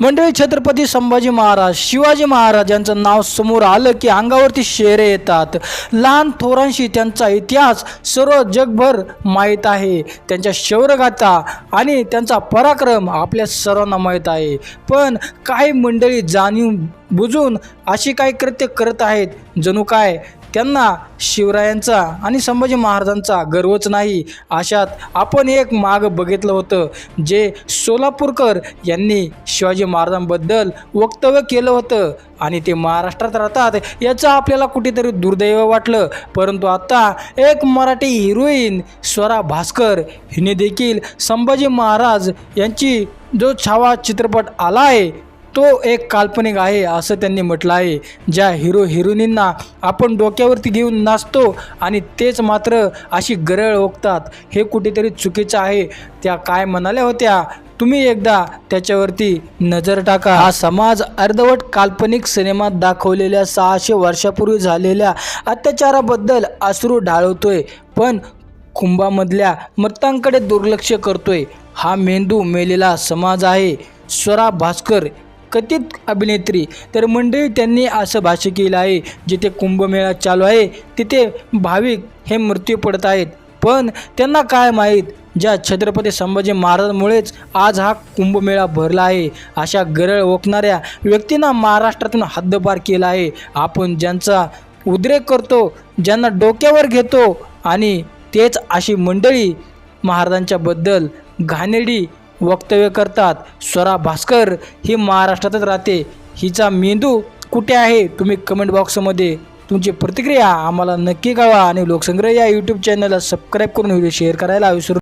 मंडळी छत्रपती संभाजी महाराज शिवाजी महाराज यांचं नाव समोर आलं की अंगावरती शेरे येतात. लहान थोरांशी त्यांचा इतिहास सर्व जगभर माहीत आहे. त्यांच्या शौर्यगाथा आणि त्यांचा पराक्रम आपल्या सर्वांना माहीत आहे. पण काही मंडळी जाणीव बुजून अशी काही कृत्य करत आहेत. जणू काय? त्यांना शिवरायांचा आणि संभाजी महाराजांचा गर्वच नाही. अशात आपण एक माग बघितलं होतं जे सोलापूरकर यांनी शिवाजी महाराजांबद्दल वक्तव्य केलं होतं. आणि ते महाराष्ट्रात राहतात याचं आपल्याला कुठेतरी दुर्दैव वाटलं. परंतु आता एक मराठी हिरोईन स्वरा भास्कर हिने देखील संभाजी महाराज यांची जो छावा चित्रपट आला आहे तो एक काल्पनिक आहे असं त्यांनी म्हटलं आहे. ज्या हिरो हिरोईनींना आपण डोक्यावरती घेऊन नाचतो आणि तेच मात्र अशी गरळ ओकतात हे कुठेतरी चुकीचं आहे. त्या काय म्हणाल्या होत्या? तुम्ही एकदा त्याच्यावरती नजर टाका. हा समाज अर्धवट काल्पनिक सिनेमात दाखवलेल्या सहाशे वर्षापूर्वी झालेल्या अत्याचाराबद्दल अश्रू ढाळवतोय पण कुंभामधल्या मृतांकडे दुर्लक्ष करतोय. हा मेंदू मेलेला समाज आहे. स्वरा भास्कर कथित अभिनेत्री. तर मंडळी त्यांनी असं भाष्य केलं आहे जिथे कुंभमेळा चालू आहे तिथे भाविक हे मृत्यू पडत आहेत. पण त्यांना काय माहीत ज्या छत्रपती संभाजी महाराजांमुळेच आज हा कुंभमेळा भरला आहे अशा गरळ ओकणाऱ्या व्यक्तींना महाराष्ट्रातून हद्दपार केला आहे. आपण ज्यांचा उद्रेक करतो ज्यांना डोक्यावर घेतो आणि तेच अशी मंडळी महाराजांच्याबद्दल घाणेरडी वक्तव्य करतात. स्वरा भास्कर ही महाराष्ट्रातच राहते. हिचा मेंदू कुठे आहे? तुम्ही कमेंट बॉक्समध्ये तुमची प्रतिक्रिया आम्हाला नक्की कळवा आणि लोकसंग्रह या यूट्यूब चॅनलला सबस्क्राईब करून व्हिडिओ शेअर करायला विसरू